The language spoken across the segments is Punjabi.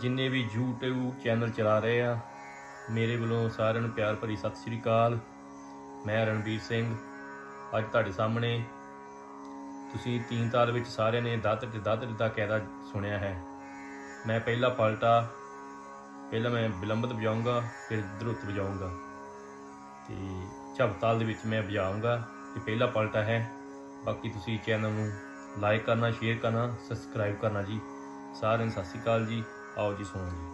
ਜਿੰਨੇ ਵੀ YouTube ਚੈਨਲ ਚਲਾ ਰਹੇ ਆ, ਮੇਰੇ ਵੱਲੋਂ ਸਾਰਿਆਂ ਨੂੰ ਪਿਆਰ ਭਰੀ ਸਤਿ ਸ੍ਰੀ ਅਕਾਲ। ਮੈਂ ਰਣਵੀਰ ਸਿੰਘ। ਅੱਜ ਤੁਹਾਡੇ ਸਾਹਮਣੇ ਤੁਸੀਂ ਤੀਨ ਤਾਲ ਵਿੱਚ ਸਾਰਿਆਂ ਨੇ ਦਾਤਰ ਤੇ ਦਾਤਰ ਦਾ ਕਹਿਦਾ ਸੁਣਿਆ ਹੈ। ਮੈਂ ਪਹਿਲਾ ਪਲਟਾ, ਪਹਿਲਾਂ ਮੈਂ ਵਿਲੰਬਤ ਵਜਾਊਂਗਾ, ਫਿਰ ਧਰੁਤ ਵਜਾਊਂਗਾ। ਤੇ ਝਪਤਾਲ ਦੇ ਵਿੱਚ ਮੈਂ ਵਜਾਊਂਗਾ, ਤੇ ਪਹਿਲਾ ਪਲਟਾ ਹੈ। ਬਾਕੀ ਤੁਸੀਂ ਚੈਨਲ ਨੂੰ ਲਾਈਕ ਕਰਨਾ, ਸ਼ੇਅਰ ਕਰਨਾ, ਸਬਸਕ੍ਰਾਈਬ ਕਰਨਾ ਜੀ। ਸਾਰਿਆਂ ਨੂੰ ਸਤਿ ਸ਼੍ਰੀ ਅਕਾਲ ਜੀ। ਆਓ ਜੀ ਸੁਣੋ ਜੀ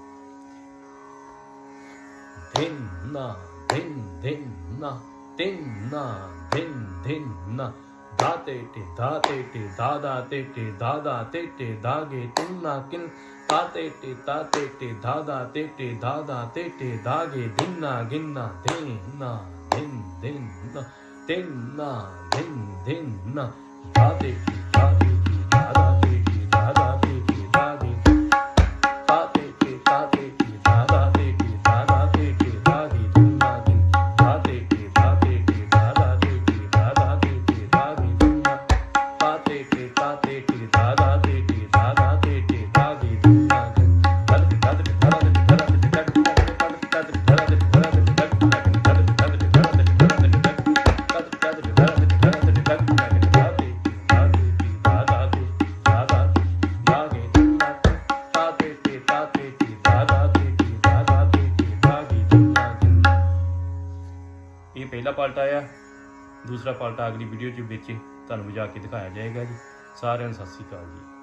ਦਿਨ ਨਾ ਦਿਨ ਦਿਨ ਨਾ ਦਿਨ ਨਾ ਦਿਨ ਦਿਨ ਨਾ ਦਾਤੇ ਤੇ ਦਾਤੇ ਤੇ ਦਾਦਾ ਤੇ ਤੇ ਦਾਦਾ ਤੇ ਤੇ ਦਾਗੇ ਤਿੰਨਾ ਕਿਨ ਤਾਤੇ ਤੇ ਤਾਤੇ ਤੇ ਦਾਦਾ ਤੇ ਤੇ ਦਾਦਾ ਤੇ ਤੇ ਦਾਗੇ ਦਿਨਾ ਗਿੰਨਾ ਦਿਨ ਨਾ ਦਿਨ ਦਿਨ ਨਾ ਦਿਨ ਨਾ ਦਿਨ ਦਿਨ ਨਾ ਦਾਤੇ ਤੇ ਇਹ ਪਹਿਲਾ ਪਾਲਟਾ ਆਇਆ। ਦੂਸਰਾ ਪਾਲਟਾ ਅਗਲੀ ਵੀਡੀਓ 'ਚ ਵਿੱਚ ਤੁਹਾਨੂੰ ਵਜਾ ਕੇ ਦਿਖਾਇਆ ਜਾਏਗਾ ਜੀ। ਸਾਰਿਆਂ ਨੂੰ ਸਤਿ ਸ਼੍ਰੀ ਅਕਾਲ ਜੀ।